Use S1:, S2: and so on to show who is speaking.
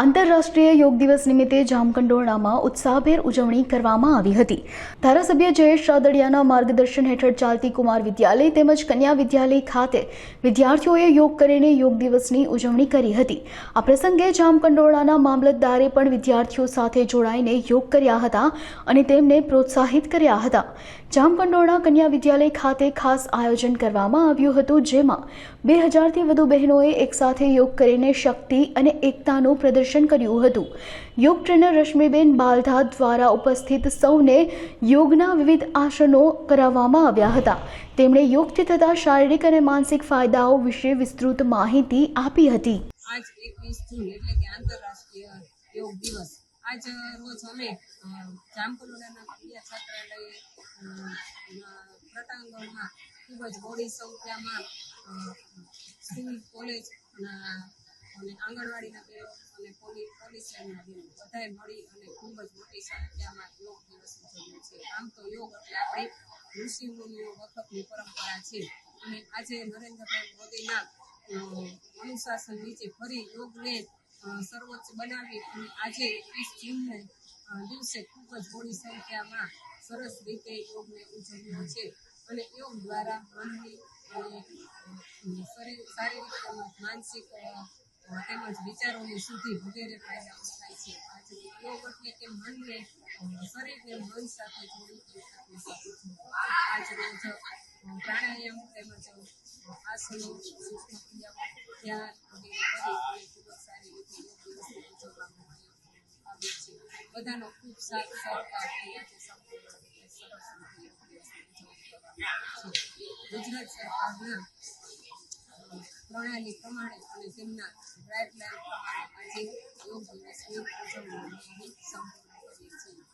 S1: આંતરરાષ્ટ્રીય યોગ દિવસ નિમિત્તે જામકંડોરણામાં ઉત્સાહભેર ઉજવણી કરવામાં આવી હતી. ધારાસભ્ય જયેશ રાદડિયાના માર્ગદર્શન હેઠળ ચાલતી કુમાર વિદ્યાલય તેમજ કન્યા વિદ્યાલય ખાતે વિદ્યાર્થીઓએ યોગ કરીને યોગ દિવસની ઉજવણી કરી હતી. આ પ્રસંગે જામકંડોરણાના મામલતદારે પણ વિદ્યાર્થીઓ સાથે જોડાઈને યોગ કર્યા હતા અને તેમને પ્રોત્સાહિત કર્યા હતા. જામકંડોરણા કન્યા વિદ્યાલય ખાતે ખાસ આયોજન કરવામાં આવ્યું હતું, જેમાં બે હજારથી વધુ બહેનોએ એકસાથે યોગ કરીને શક્તિ અને એકતાનું પ્રદર્શન કર્યું હતું. યોગ ટ્રેનર રશ્મિબેન બાલધા દ્વારા ઉપસ્થિત સૌને યોગના વિવિધ આસનો કરાવવામાં આવ્યા હતા. તેમણે યોગથી થતા શારીરિક અને માનસિક ફાયદાઓ વિશે વિસ્તૃત માહિતી આપી હતી.
S2: આજ એકવીસ જૂન એટલે કે આંતરરાષ્ટ્રીય યોગ દિવસ. આજ રોજ અમે જામકુલોડાના કન્યા છાત્રાલયે પ્રટાંગણમાં ખૂબ જ મોડી સંખ્યામાં સ્કૂલ, કોલેજ અને આંગણવાડીના બહેનો અને પોલીસ પોલીસ લાઈનના બહેનો બધાએ મળી અને ખૂબ જ મોટી સંખ્યામાં યોગ દિવસ ઉજવ્યો છે. આમ તો યોગ એટલે આપણી ઋષિ મુનિઓ વખતની પરંપરા છે. અને આજે નરેન્દ્રભાઈ મોદીના અનુશાસન નીચે ફરી યોગને સર્વોચ્ચ બનાવી અને આજે એકવીસ જૂનને દિવસે ખૂબ જ મોટી સંખ્યામાં સરસ રીતે યોગને ઉજવ્યો છે. અને યોગ દ્વારા મનની શરીર શારીરિક માનસિક તેમજ વિચારોની શુદ્ધિ વગેરે ફાયદાઓ થાય છે. આજે કે મનને શરીરને મન સાથે જોડી આજ રોજ પ્રાણાયામ તેમજ આસનો ખૂબ સારી રીતે બધાનો ખૂબ સાથ સહકારથી ગુજરાત સરકારના પ્રણાલી પ્રમાણે અને તેમના ગાઈડલાઈન પ્રમાણે આજે યોગ દિવસની ઉજવણી સંપૂર્ણ કરીએ છીએ.